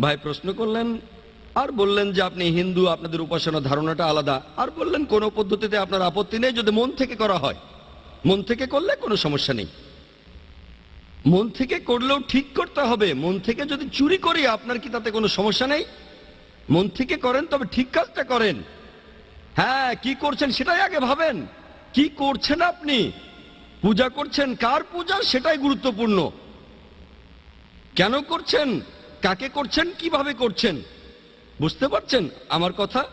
ভাই প্রশ্ন করলেন, আর বললেন যে আপনি হিন্দু, আপনাদের উপাসনা ধারণাটা আলাদা। আর বললেন, কোন পদ্ধতিতে আপনার আপত্তি নেই যদি মন থেকে করা হয়? মন থেকে করলে কোনো সমস্যা নেই। মন থেকে করলেও ঠিক করতে হবে। মন থেকে যদি চুরি করি, আপনার কি তাতে কোনো সমস্যা নেই? মন থেকে করেন, তবে ঠিক কাজটা করেন। হ্যাঁ কি করছেন সেটাই আগে ভাবেন। কি করছেন আপনি? পূজা করছেন, কার পূজা? সেটাই গুরুত্বপূর্ণ। কেন করছেন? কাকে করছেন, কীভাবে করছেন? বুঝতে পারছেন আমার কথা?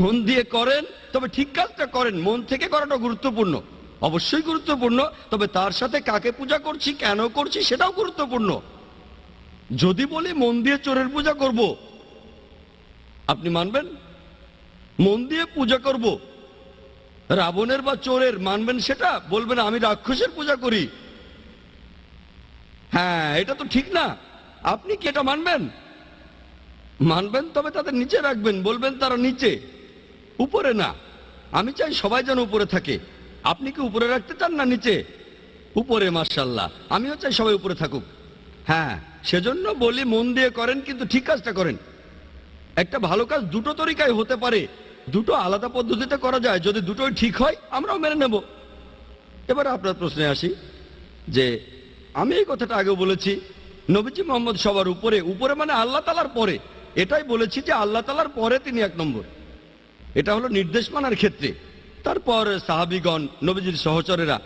মন দিয়ে করেন, তবে ঠিক কাজটা করেন। মন থেকে করাটা গুরুত্বপূর্ণ। অবশ্যই গুরুত্বপূর্ণ, তবে তার সাথে কাকে পূজা করছি, কেন করছি, সেটাও গুরুত্বপূর্ণ। যদি বলি মন দিয়ে চোরের পূজা করব, আপনি মানবেন? মন দিয়ে পূজা করব। রাবণের বা চোরের, মানবেন সেটা? বলবেন, আমি রাক্ষসের পূজা করি। হ্যাঁ এটা তো ঠিক না। আপনি কি এটা মানবেন? মানবেন, তবে তাদের নিচে রাখবেন, বলবেন তারা নিচে, উপরে না। আমি চাই সবাই যেন উপরে থাকে। আপনি কি উপরে রাখতে চান না নিচে? উপরে মার্শাল্লাহ আমিও চাই সবাই উপরে থাকুক। হ্যাঁ সেজন্য বলি, মন দিয়ে করেন, কিন্তু ঠিক কাজটা করেন। একটা ভালো কাজ দুটো তরিকায় হতে পারে। দুটো আলাদা পদ্ধতিতে করা যায়। যদি দুটোই ঠিক হয়, আমরাও মেনে নেব। এবার আপনার প্রশ্নে আসি যে, আমি এই কথাটা আগেও বলেছি নবীজি মোহাম্মদ সবার উপরে উপরে মানে আল্লাহ তালার পরে। এটাই বলেছি যে আল্লাহ তালার পরে তিনি এক নম্বর। এটা হলো নির্দেশ মানার ক্ষেত্রে। তারপর সাহাবিগণ, নবীজির সহচরেরা,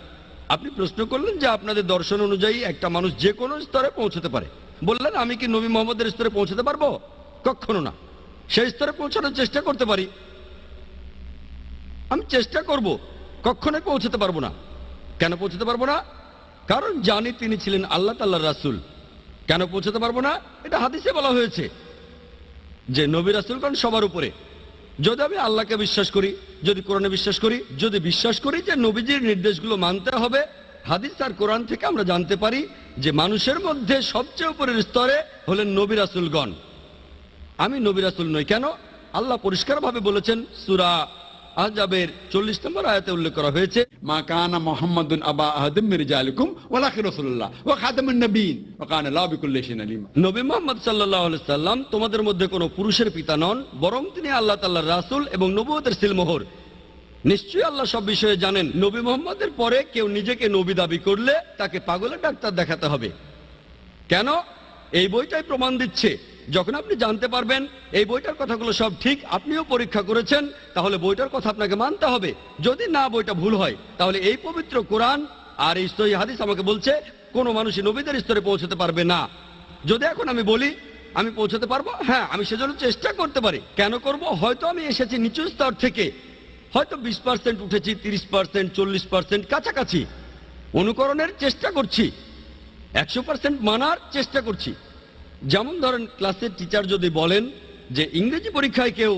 আপনি প্রশ্ন করলেন যে আপনাদের দর্শন অনুযায়ী একটা মানুষ যে কোনো স্তরে পৌঁছতে পারে। বললেন, আমি কি নবী মোহাম্মদের স্তরে পৌঁছতে পারব? কখনো না। সেই স্তরে পৌঁছানোর চেষ্টা করতে পারি। আমি চেষ্টা করব, কখনোই পৌঁছতে পারব না। কেন পৌঁছতে পারব না? কারণ জানি তিনি ছিলেন আল্লাহ তাল্লাহ রাসুল। কেন পৌঁছতে পারব না? এটা হাদিসে বলা হয়েছে যে নবী রাসুলগণ সবার উপরে। যদি আমি আল্লাহকে বিশ্বাস করি, যদি কোরআনে বিশ্বাস করি, যদি বিশ্বাস করি যে নবীজির নির্দেশগুলো মানতে হবে, হাদিস আর কোরআন থেকে আমরা জানতে পারি যে মানুষের মধ্যে সবচেয়ে উপরের স্তরে হলেন নবী রাসুলগণ। আমি নবী রাসুল নই, কেন? আল্লাহ পরিষ্কারভাবে বলেছেন, সুরা আজাবের চল্লিশ নম্বর আয়াতে উল্লেখ করা হয়েছে, মা কানা মোহাম্মদ আবা আহদিম মির্জা আলিকুম ওলাকি রসুল্লাহ ও খাদম নবীন ও কানা লাবিকুল্লেশিন আলিমা। নবী মোহাম্মদ সাল্লাহ সাল্লাম তোমাদের মধ্যে কোনো পুরুষের পিতা নন, বরং তিনি আল্লাহ তাল্লাহ রাসুল এবং নবুয়তের সিলমোহর। নিশ্চয়ই আল্লাহ সব বিষয়ে জানেন, নবী মোহাম্মদের পরে কেউ নিজেকে নবী দাবি করলে তাকে পাগলের ডাক্তার দেখাতে হবে। কেন? এই বইটাই প্রমাণ দিচ্ছে যখন আপনি জানতে পারবেন এই বইটার কথাগুলো সব ঠিক, আপনিও পরীক্ষা করেছেন, তাহলে বইটার কথা আপনাকে মানতে হবে। যদি না বইটা ভুল হয়, তাহলে এই পবিত্র কোরআন আর এই হাদিস আমাকে বলছে, কোনো মানুষই নবীদের স্তরে পৌঁছতে পারবে না। যদি এখন আমি বলি, আমি পৌঁছতে পারব? হ্যাঁ আমি সেজন্য চেষ্টা করতে পারি। কেন করব? হয়তো আমি এসেছি নিচু স্তর থেকে। হয়তো বিশ পার্সেন্ট উঠেছি, তিরিশ পার্সেন্ট, চল্লিশ পার্সেন্ট কাছাকাছি। অনুকরণের চেষ্টা করছি। একশো পার্সেন্ট মানার চেষ্টা করছি। যেমন ধরেন ক্লাসের টিচার যদি বলেন যে ইংরেজি পরীক্ষায় কেউ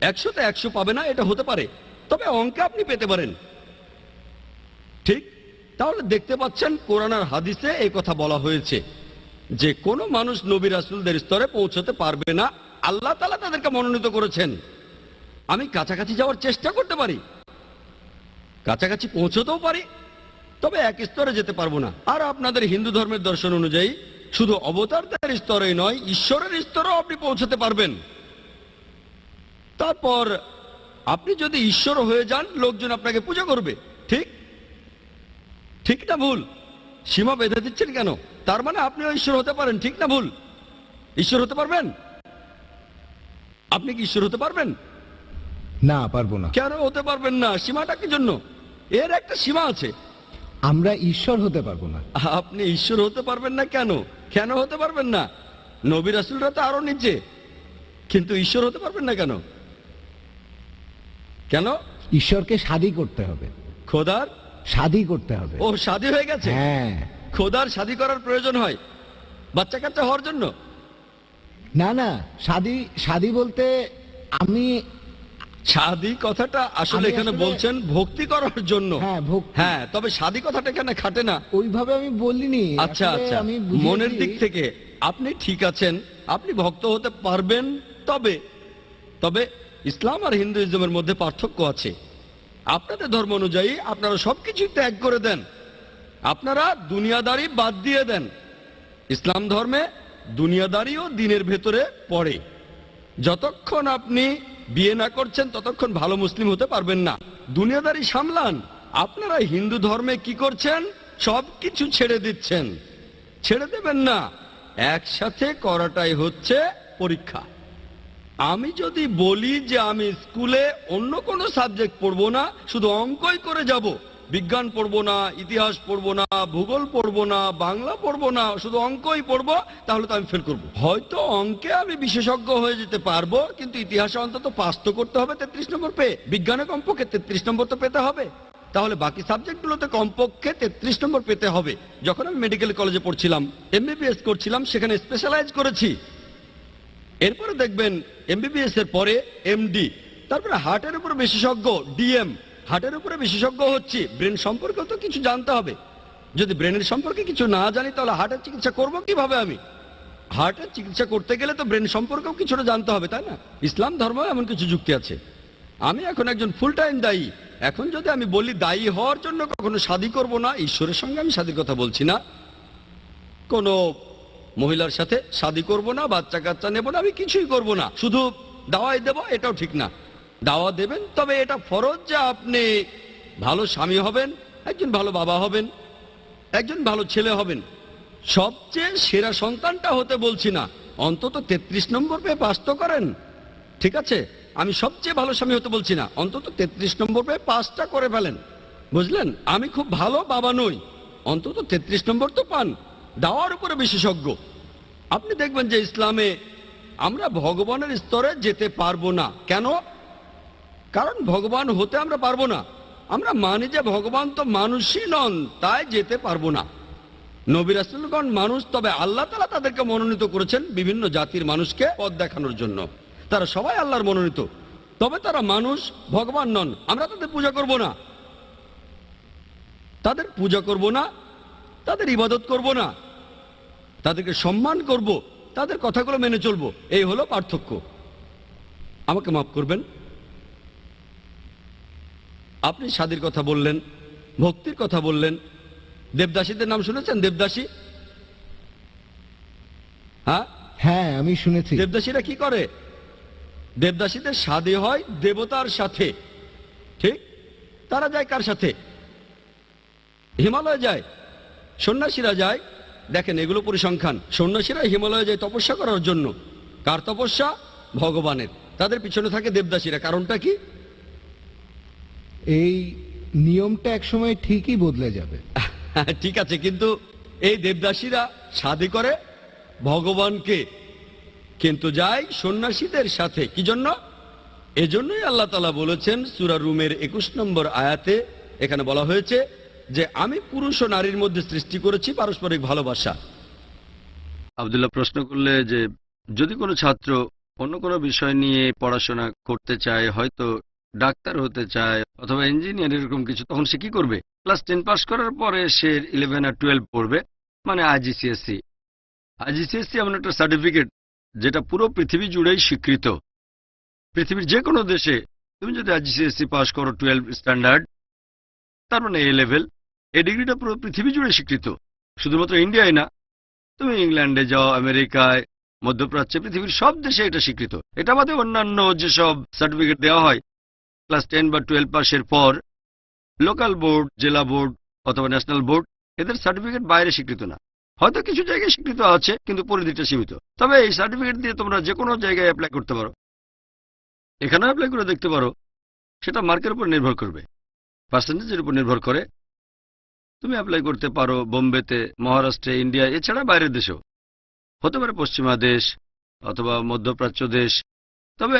একশোতে একশো পাবে না, এটা হতে পারে। তবে অঙ্কে আপনি পেতে পারেন। ঠিক? তাহলে দেখতে পাচ্ছেন কোরআন আর হাদিসে এই কথা বলা হয়েছে যে কোনো মানুষ নবী রাসুলদের স্তরে পৌঁছতে পারবে না, আল্লাহ তালা তাদেরকে মনোনীত করেছেন। আমি কাছাকাছি যাওয়ার চেষ্টা করতে পারি। কাছাকাছি পৌঁছতেও পারি, তবে এক স্তরে যেতে পারব না। আর আপনাদের হিন্দু ধর্মের দর্শন অনুযায়ী শুধু অবতারদের স্তরে নয় ঈশ্বরের স্তরেও আপনি পৌঁছতে পারবেন। তারপর আপনি যদি ঈশ্বর হয়ে যান লোকজন আপনাকে পূজা করবে। ঠিক? ঠিক না ভুল? সীমা বেঁধে দিচ্ছেন কেন? তার মানে আপনিও ঈশ্বর হতে পারেন ঠিক না ভুল? ঈশ্বর হতে পারবেন? আপনি কি ঈশ্বর হতে পারবেন? না পারব না। কেন হতে পারবেন না? সীমাটা কি জন্য? এর একটা সীমা আছে। আমরা ঈশ্বর হতে পারব না। আপনি ঈশ্বর হতে পারবেন না কেন? কেন হতে পারবেন না? নবী রাসুলরা তো আরও নিচে। কিন্তু ঈশ্বর হতে পারবেন না কেন? কেন? ঈশ্বরকে শাদি করতে হবে। খোদার? শাদি করতে হবে। ও শাদী হয়ে গেছে? হ্যাঁ। খোদার শাদী করার প্রয়োজন হয়। বাচ্চা কাচ্চা হওয়ার জন্য? না না শাদি শাদি বলতে আমি শাদী কথাটা আসলে এখানে বলছেন ভক্তি করার জন্য। হ্যাঁ হ্যাঁ তবে শাদী কথাটা এখানে খাটে না। ওইভাবে আমি বলিনি। আচ্ছা আচ্ছা আমি মনের দিক থেকে আপনি ঠিক আছেন আপনি ভক্ত হতে পারবেন তবে তবে ইসলাম আর হিন্দুইজমের মধ্যে পার্থক্য আছে। আপনাদের ধর্ম অনুযায়ী আপনারা সবকিছু ত্যাগ করে দেন। আপনারা দুনিয়াদারি বাদ দিয়ে দেন। ইসলাম ধর্মে দুনিয়াদারিও দিনের ভেতরে পড়ে। যতক্ষণ আপনি বিয়ে না করছেন ততক্ষণ ভালো মুসলিম হতে পারবেন না। দুনিয়াদারি সামলান। আপনারা হিন্দু ধর্মে কি করছেন? সব কিছু ছেড়ে দিচ্ছেন। ছেড়ে দেবেন না। একসাথে করাটাই হচ্ছে পরীক্ষা। আমি যদি বলি যে আমি স্কুলে অন্য কোনো সাবজেক্ট পড়ব না, শুধু অঙ্কই করে যাব। বিজ্ঞান পড়ব না, ইতিহাস পড়ব না, ভূগোল পড়ব না, বাংলা পড়ব না, শুধু অঙ্কই পড়ব, তাহলে তো আমি ফেল করব। হয়তো অঙ্কে আমি বিশেষজ্ঞ হয়ে যেতে পারব, কিন্তু ইতিহাসে অন্তত পাস তো করতে হবে তেত্রিশ নম্বর পেয়ে। বিজ্ঞানে কমপক্ষে তেত্রিশ নম্বর তো পেতে হবে। তাহলে বাকি সাবজেক্টগুলোতে কমপক্ষে তেত্রিশ নম্বর পেতে হবে। যখন আমি মেডিকেল কলেজে পড়ছিলাম এমবিবিএস করছিলাম, সেখানে স্পেশালাইজ করেছি। এরপরে দেখবেন এমবিবিএস এর পরে এমডি তারপরে হার্টের উপর বিশেষজ্ঞ ডিএম হার্টের উপরে বিশেষজ্ঞ হচ্ছি, ব্রেন সম্পর্কে তো কিছু জানতে হবে। যদি ব্রেনের সম্পর্কে কিছু না জানি, তাহলে হার্টের চিকিৎসা করব কীভাবে আমি? হার্টের চিকিৎসা করতে গেলে তো ব্রেন সম্পর্কেও কিছুটা জানতে হবে, তাই না? ইসলাম ধর্ম এমন কিছু যুক্তি আছে। আমি এখন একজন ফুল টাইম দায়ী। এখন যদি আমি বলি দায়ী হওয়ার জন্য কখনো শাদি করব না, ঈশ্বরের সঙ্গে আমি শাদির কথা বলছি না। কোনো মহিলার সাথে শাদি করব না বাচ্চা কাচ্চা নেব না, আমি কিছুই করব না। শুধু দাওয়াই দেব, এটাও ঠিক না। দাওয়া দেবেন, তবে এটা ফরজ যে আপনি ভালো স্বামী হবেন, একজন ভালো বাবা হবেন, একজন ভালো ছেলে হবেন। সবচেয়ে সেরা সন্তানটা হতে বলছি না, অন্তত তেত্রিশ নম্বর পেয়ে পাস তো করেন। ঠিক আছে? আমি সবচেয়ে ভালো স্বামী হতে বলছি না, অন্তত তেত্রিশ নম্বর পেয়ে পাসটা করে ফেলেন। বুঝলেন? আমি খুব ভালো বাবা নই, অন্তত তেত্রিশ নম্বর তো পান। দাওয়ার উপরে বিশেষজ্ঞ। আপনি দেখবেন যে ইসলামে আমরা ভগবানের স্তরে যেতে পারব না। কেন? কারণ ভগবান হতে আমরা পারব না। আমরা মানি যে ভগবান তো মানুষই নন, তাই যেতে পারব না। নবী রাসুলগণ মানুষ, তবে আল্লাহ তালা তাদেরকে মনোনীত করেছেন বিভিন্ন জাতির মানুষকে পথ দেখানোর জন্য। তারা সবাই আল্লাহর মনোনীত। তবে তারা মানুষ, ভগবান নন, আমরা তাদের পূজা করব না। তাদের পূজা করব না, তাদের ইবাদত করব না। তাদেরকে সম্মান করব, তাদের কথাগুলো মেনে চলবো। এই হলো পার্থক্য। আমাকে মাফ করবেন। আপনি স্বাদের কথা বললেন ভক্তির কথা বললেন। দেবদাসীদের নাম শুনেছেন? দেবদাসী? হ্যাঁ? হ্যাঁ আমি শুনেছি। দেবদাসীরা কি করে? দেবদাসীদের সাদে হয় দেবতার সাথে। ঠিক? তারা যায় কার সাথে? হিমালয় যায়। সন্ন্যাসীরা যায়। দেখেন এগুলো পরিসংখ্যান। সন্ন্যাসীরা হিমালয়ে যায় তপস্যা করার জন্য। কার তপস্যা? ভগবানের। তাদের পিছনে থাকে দেবদাসীরা। কারণটা কি? এই নিয়মটা একসময় ঠিকই বদলে যাবে। ঠিক আছে কিন্তু এই দেবদাসীরা শাদি করে ভগবানকে। কিন্তু যায় সন্ন্যাসীদের সাথে কি জন্য? এজন্যই আল্লাহ তালা বলেছেন সুরা রুমের একুশ নম্বর আয়াতে এখানে বলা হয়েছে যে আমি পুরুষ ও নারীর মধ্যে সৃষ্টি করেছি পারস্পরিক ভালোবাসা। আবদুল্লাহ প্রশ্ন করলে যে যদি কোনো ছাত্র অন্য কোনো বিষয় নিয়ে পড়াশোনা করতে চায় হয়তো ডাক্তার হতে চায় অথবা ইঞ্জিনিয়ার এরকম কিছু, তখন সে কি করবে? ক্লাস টেন পাস করার পরে সে ইলেভেন আর টুয়েলভ পড়বে মানে আইজিসিএসসি আইজিসিএসসি এমন একটা সার্টিফিকেট যেটা পুরো পৃথিবী জুড়েই স্বীকৃত। পৃথিবীর যে কোনো দেশে তুমি যদি আইজিসিএসসি পাস করো টুয়েলভ স্ট্যান্ডার্ড তার মানে এ লেভেল এই ডিগ্রিটা পুরো পৃথিবী জুড়ে স্বীকৃত। শুধুমাত্র ইন্ডিয়ায় না, তুমি ইংল্যান্ডে যাও আমেরিকায় মধ্যপ্রাচ্যে, পৃথিবীর সব দেশে এটা স্বীকৃত। এটা বাদে অন্যান্য যেসব সার্টিফিকেট দেওয়া হয় ক্লাস টেন বা টুয়েলভ পাসের পর লোকাল বোর্ড, জেলা বোর্ড অথবা ন্যাশনাল বোর্ড এদের সার্টিফিকেট বাইরে স্বীকৃত না। হয়তো কিছু জায়গায় স্বীকৃত আছে, কিন্তু পরিধিটা সীমিত। তবে এই সার্টিফিকেট দিয়ে তোমরা যে কোনো জায়গায় অ্যাপ্লাই করতে পারো। এখানে অ্যাপ্লাই করে দেখতে পারো, সেটা মার্কের উপর নির্ভর করবে। পার্সেন্টেজের উপর নির্ভর করে। তুমি অ্যাপ্লাই করতে পারো বোম্বেতে, মহারাষ্ট্রে, ইন্ডিয়া, এছাড়া বাইরের দেশেও। হতে পারে পশ্চিমা দেশ অথবা মধ্যপ্রাচ্য দেশ। তবে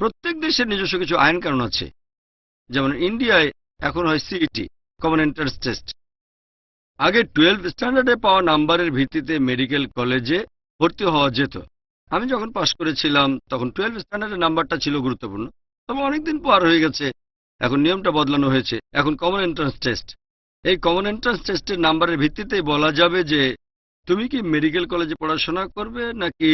প্রত্যেক দেশের নিজস্ব কিছু আইন কানুন আছে। যেমন ইন্ডিয়ায় এখন হয় সিইটি কমন এন্ট্রান্স টেস্ট আগে টুয়েলভ স্ট্যান্ডার্ডে পাওয়া নাম্বারের ভিত্তিতে মেডিকেল কলেজে ভর্তি হওয়া যেত। আমি যখন পাশ করেছিলাম, তখন টুয়েলভ স্ট্যান্ডার্ডের নাম্বারটা ছিল গুরুত্বপূর্ণ। তবে অনেকদিন পার হয়ে গেছে, এখন নিয়মটা বদলানো হয়েছে। এখন কমন এন্ট্রান্স টেস্ট এই কমন এন্ট্রান্স টেস্টের নাম্বারের ভিত্তিতে বলা যাবে যে, তুমি কি মেডিকেল কলেজে পড়াশোনা করবে নাকি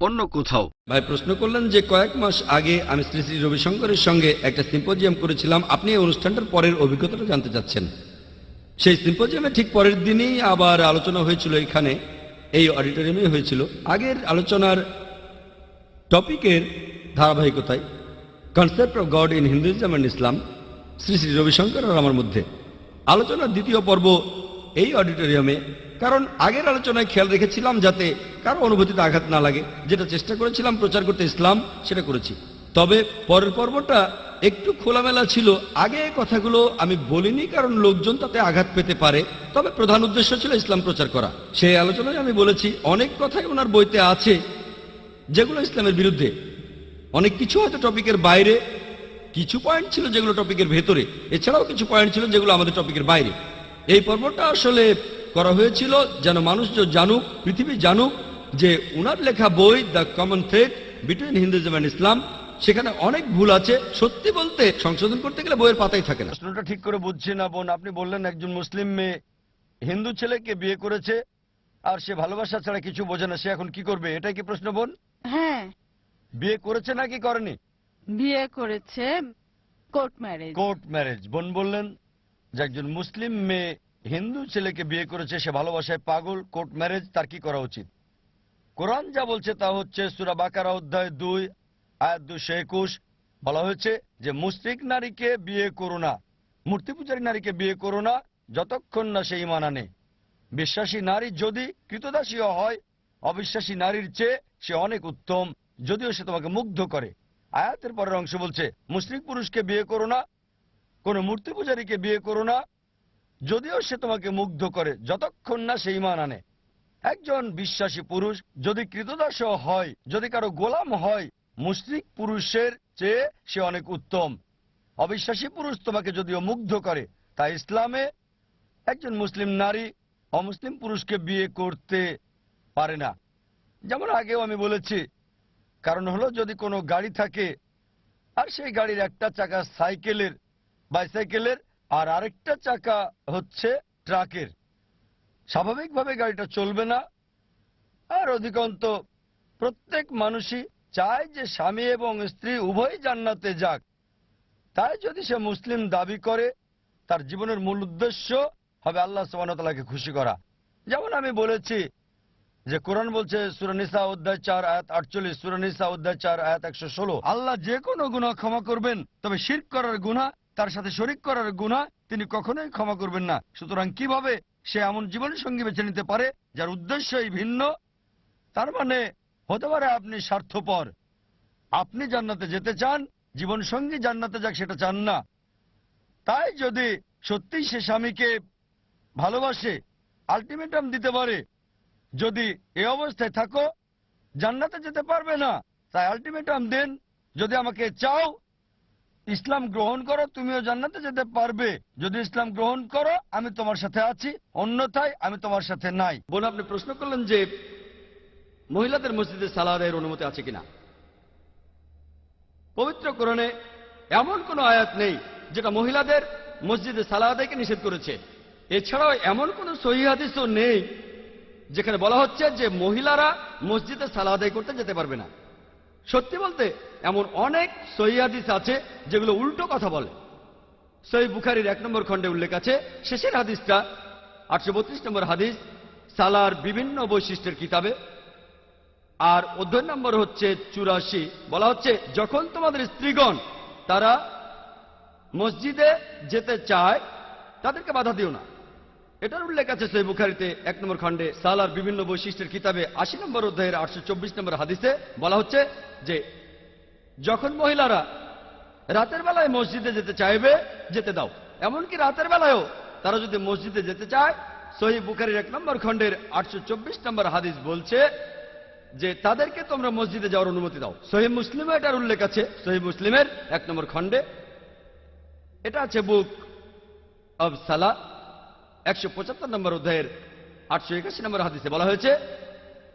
অন্য কোথাও। ভাই, প্রশ্ন করলেন যে কয়েক মাস আগে আমি শ্রী শ্রী রবিশঙ্করের সঙ্গে একটা সিম্পোজিয়াম করেছিলাম। আপনি এই অনুষ্ঠানটার পরের অভিজ্ঞতাটা জানতে চাচ্ছেন। সেই সিম্পোজিয়ামে ঠিক পরের দিনই আবার আলোচনা হয়েছিল এখানে, এই অডিটোরিয়ামে হয়েছিল। আগের আলোচনার টপিকের ধারাবাহিকতায় concept of God in Hinduism and Islam Shri Shri Ravishankar আর আমার মধ্যে। আলোচনার দ্বিতীয় পর্ব এই অডিটোরিয়ামে কারণ আগের আলোচনায় খেয়াল রেখেছিলাম যাতে কারও অনুভূতিতে আঘাত না লাগে। যেটা চেষ্টা করেছিলাম প্রচার করতে ইসলাম, সেটা করেছি। তবে পরের পর্বটা একটু খোলামেলা ছিল। আগে কথাগুলো আমি বলিনি, কারণ লোকজন তাতে আঘাত পেতে পারে। তবে প্রধান উদ্দেশ্য ছিল ইসলাম প্রচার করা। সেই আলোচনায় আমি বলেছি, অনেক কথাই ওনার বইতে আছে, যেগুলো ইসলামের বিরুদ্ধে। অনেক কিছু হয়তো টপিকের বাইরে, কিছু পয়েন্ট ছিল যেগুলো টপিকের ভেতরে। এছাড়াও কিছু পয়েন্ট ছিল যেগুলো আমাদের টপিকের বাইরে। এই পর্বটা আসলে করা হয়েছিল যেন মানুষ জানুক পৃথিবী জানুক যে উনার লেখা বই the common thread between Hinduism and Islam সেখানে অনেক ভুল আছে। সত্যি বলতে সংশোধন করতে গেলে বইয়ের পাতাই থাকে না। প্রশ্নটা ঠিক করে বুঝছি না বোন আপনি বললেন একজন মুসলিম মেয়ে হিন্দু ছেলেকে বিয়ে করেছে আর সে ভালোবাসা ছাড়া কিছু বোঝে না সে এখন কি করবে এটাই কি প্রশ্ন বোন? হ্যাঁ। বিয়ে করেছে নাকি করেনি? বিয়ে করেছে কোর্ট ম্যারেজ। Court marriage. বোন বললেন যে একজন মুসলিম মেয়ে হিন্দু ছেলেকে বিয়ে করেছে, সে ভালোবাসায় পাগল, কোর্ট ম্যারেজ, তার কি করা উচিত? কোরআন যা বলছে তা হচ্ছে, সুরা বাকারা অধ্যায় দুই, আয়াত দুশো একুশ, বলা হয়েছে যে মুসলিক নারীকে বিয়ে করো না, মূর্তি পূজারী নারীকে বিয়ে করো না, যতক্ষণ না সেই ইমান আনে। বিশ্বাসী নারী যদি কৃতদাসীও হয়, অবিশ্বাসী নারীর চেয়ে সে অনেক উত্তম, যদিও সে তোমাকে মুগ্ধ করে। আয়াতের পরের অংশ বলছে মুসলিক পুরুষকে বিয়ে করো না, কোনো মূর্তি পূজারীকে বিয়ে করো না যদিও সে তোমাকে মুগ্ধ করে, যতক্ষণ না সে ইমান আনে। একজন বিশ্বাসী পুরুষ যদি কৃতদাস হয়, যদি কারও গোলাম হয় মুসলিক পুরুষের চেয়ে সে অনেক উত্তম। অবিশ্বাসী পুরুষ তোমাকে যদিও মুগ্ধ করে, তাই ইসলামে একজন মুসলিম নারী অমুসলিম পুরুষকে বিয়ে করতে পারে না। যেমন আগেও আমি বলেছি, কারণ হলো যদি কোনো গাড়ি থাকে, আর সেই গাড়ির একটা চাকা সাইকেলের, বাইসাইকেলের আর আরেকটা চাকা হচ্ছে ট্রাকের। স্বাভাবিকভাবে গাড়িটা চলবে না। আর অধিকন্ত প্রত্যেক মানুষই চায় যে স্বামী এবং স্ত্রী উভয় জান্নাতে যাক। তাই যদি সে মুসলিম দাবি করে, তার জীবনের মূল উদ্দেশ্য হবে আল্লাহ সুবাহতালাকে খুশি করা। যেমন আমি বলেছি যে কোরআন বলছে সুরানিসা অধ্যায় চার, আয়াত আটচল্লিশ। সুরানিসা অধ্যায় চার, আয়াত একশো ষোলো। আল্লাহ যে কোনো গুণা ক্ষমা করবেন, তবে শির করার গুণা তার সাথে শরিক করার গুণা তিনি কখনোই ক্ষমা করবেন না। সুতরাং কীভাবে সে এমন জীবন সঙ্গী বেছে নিতে পারে, যার উদ্দেশ্যই ভিন্ন, তার মানে হতে পারে আপনি স্বার্থপর। আপনি জান্নাতে যেতে চান, জীবন সঙ্গী জান্নাতে যাক সেটা চান না। তাই যদি সত্যি সে স্বামীকে ভালোবাসে, আলটিমেটাম দিতে পারে, যদি এ অবস্থায় থাকো, জান্নাতে যেতে পারবে না, তাই আলটিমেটাম দেন, যদি আমাকে চাও ইসলাম গ্রহণ করো, তুমিও জান্নাতে যেতে পারবে। যদি ইসলাম গ্রহণ করো, আমি তোমার সাথে আছি, অন্যথায় আমি তোমার সাথে নাই। বোন, আপনি প্রশ্ন করলেন যে মহিলাদের মসজিদে সালাদের অনুমতি আছে কিনা? পবিত্র কোরআনে এমন কোনো আয়াত নেই যেটা মহিলাদের মসজিদে সালাদাইকে নিষেধ করেছে। এছাড়াও এমন কোনো সহিহাদিসও নেই যেখানে বলা হচ্ছে যে মহিলারা মসজিদে সালা আদায় করতে যেতে পারবে না। সত্যি বলতে এমন অনেক সহিহাদিস আছে যেগুলো উল্টো কথা বলে। সহি বুখারির এক নম্বর খণ্ডে উল্লেখ আছে, শেষের হাদিসটা, আটশো বত্রিশ নম্বর হাদিস, সালার বিভিন্ন বৈশিষ্ট্যের কিতাবে। আর অধ্যয়ন নম্বর হচ্ছে চুরাশি। বলা হচ্ছে, যখন তোমাদের স্ত্রীগণ তারা মসজিদে যেতে চায়, তাদেরকে বাধা দিও না। এটার উল্লেখ আছে সেই বুখারিতে এক নম্বর খণ্ডে, সালার বিভিন্ন বৈশিষ্ট্যের কিতাবে আশি নম্বর অধ্যায়ের আটশো চব্বিশ নম্বর হাদিসে বলা হচ্ছে যে যখন মহিলারা রাতের বেলায় মসজিদে যেতে চাইবে, যেতে দাও। এমনকি রাতের বেলায়ও তারা যদি মসজিদে যেতে চায়, সহি বুখারির এক নম্বর খণ্ডের আটশো চব্বিশ নম্বর হাদিস বলছে যে, তাদেরকে তোমরা মসজিদে যাওয়ার অনুমতি দাও। সহি মুসলিমে এটার উল্লেখ আছে, সহি মুসলিমের এক নম্বর খণ্ডে। এটা আছে বুক অব সালা, একশো পঁচাত্তর নম্বর অধ্যায়ের আটশো একাশি নম্বর হাদিসে বলা হয়েছে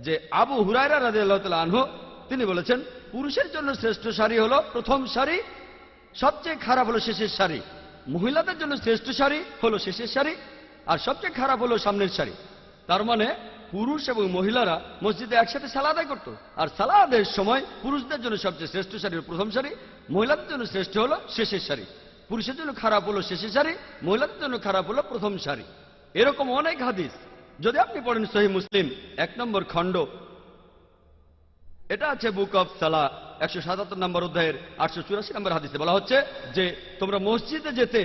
যে, আবু হুরায়রা রাজি আল্লাহ আনহু, তিনি বলেছেন পুরুষের জন্য শ্রেষ্ঠ শাড়ি হলো প্রথম শাড়ি, সবচেয়ে খারাপ হলো শেষের শাড়ি। মহিলাদের জন্য শ্রেষ্ঠ শাড়ি হলো শেষের শাড়ি, আর সবচেয়ে খারাপ হলো সামনের শাড়ি। তার মানে পুরুষ এবং মহিলারা মসজিদে একসাথে সালা আদায় করতো, আর সালা আদায়ের সময় পুরুষদের জন্য সবচেয়ে শ্রেষ্ঠ শাড়ি প্রথম শাড়ি, মহিলাদের জন্য শ্রেষ্ঠ হলো শেষের শাড়ি। পুরুষের জন্য খারাপ হলো শেষের শাড়ি, মহিলাদের জন্য খারাপ হলো প্রথম শাড়ি। এরকম অনেক হাদিস। যদি আপনি পড়েন সহি মুসলিম, এক নম্বর খণ্ড এটা আছে বুক অফ সালা একশো সাতাত্তর নম্বর অধ্যায়ের আটশো চুরাশি নম্বর হাদিসে। বলা হচ্ছে যে, তোমরা মসজিদে যেতে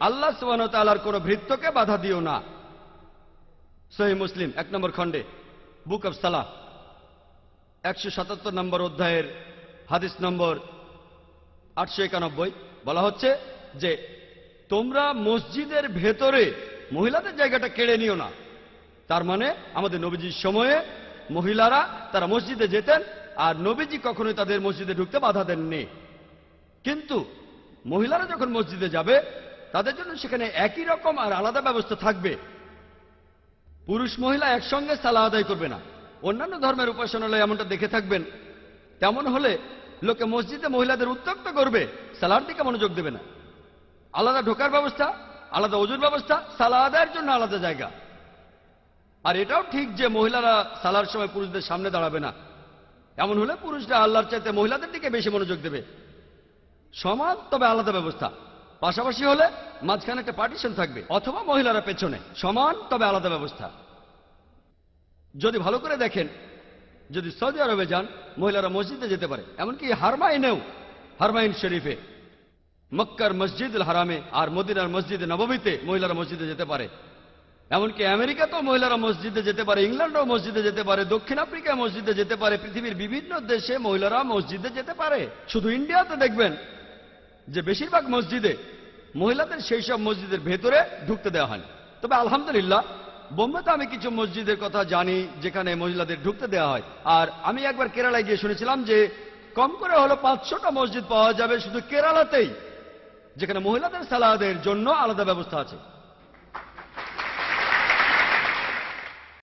আল্লাহ সুবাহ তালার কোনো ভৃত্যকে বাধা দিও না। সহি মুসলিম, এক নম্বর খণ্ডে বুক অফ সালা একশো সাতাত্তর নম্বর অধ্যায়ের হাদিস নম্বর আটশো একানব্বই। বলা হচ্ছে যে, তোমরা মসজিদের ভেতরে মহিলাদের জায়গাটা কেড়ে নিও না। তার মানে আমাদের নবীজির সময়ে মহিলারা তারা মসজিদে যেতেন আর নবীজি কখনোই তাদের মসজিদে ঢুকতে বাধা দেননি। কিন্তু মহিলারা যখন মসজিদে যাবে, তাদের জন্য সেখানে একই রকম আর আলাদা ব্যবস্থা থাকবে। পুরুষ মহিলা একসঙ্গে সালা আদায় করবে না। অন্যান্য ধর্মের উপাসনালয় এমনটা দেখে থাকবেন। তেমন হলে লোকে মসজিদে মহিলাদের উত্তক্ত করবে সালার দিকে মনোযোগ দেবে না। আলাদা ঢোকার ব্যবস্থা, আলাদা অজুর ব্যবস্থা সালা আদায়ের জন্য আলাদা জায়গা। আর এটাও ঠিক যে মহিলারা সালার সময় পুরুষদের সামনে দাঁড়াবে না। এমন হলে পুরুষরা আল্লাহর চাইতে মহিলাদের দিকে বেশি মনোযোগ দেবে। সমান তবে আলাদা ব্যবস্থা। পাশাপাশি হলে মাঝখানে একটা পার্টিশন থাকবে, অথবা মহিলারা পেছনে। সমান তবে আলাদা ব্যবস্থা। যদি ভালো করে দেখেন, যদি সৌদি আরবে যান, মহিলারা মসজিদে যেতে পারে। এমনকি হারমাইনেও, হারমাইন শরীফে। মক্কার মসজিদুল হারামে আর মদিনার মসজিদে নবমীতে মহিলারা মসজিদে যেতে পারে। এমনকি আমেরিকাতেও মহিলারা মসজিদে যেতে পারে, ইংল্যান্ডও মসজিদে যেতে পারে, দক্ষিণ আফ্রিকায় মসজিদে যেতে পারে, পৃথিবীর বিভিন্ন দেশে মহিলারা মসজিদে যেতে পারে। শুধু ইন্ডিয়াতে দেখবেন যে বেশিরভাগ মসজিদে মহিলাদের সেই সব মসজিদের ভেতরে ঢুকতে দেওয়া হয় তবে আলহামদুলিল্লাহ বোম্বেতে আমি কিছু মসজিদের কথা জানি যেখানে মহিলাদের ঢুকতে দেওয়া হয়। আর আমি একবার কেরালায় গিয়ে শুনেছিলাম যে কম করে হলো পাঁচশোটা মসজিদ পাওয়া যাবে শুধু কেরালাতেই, যেখানে মহিলাদের সালাদের জন্য আলাদা ব্যবস্থা আছে।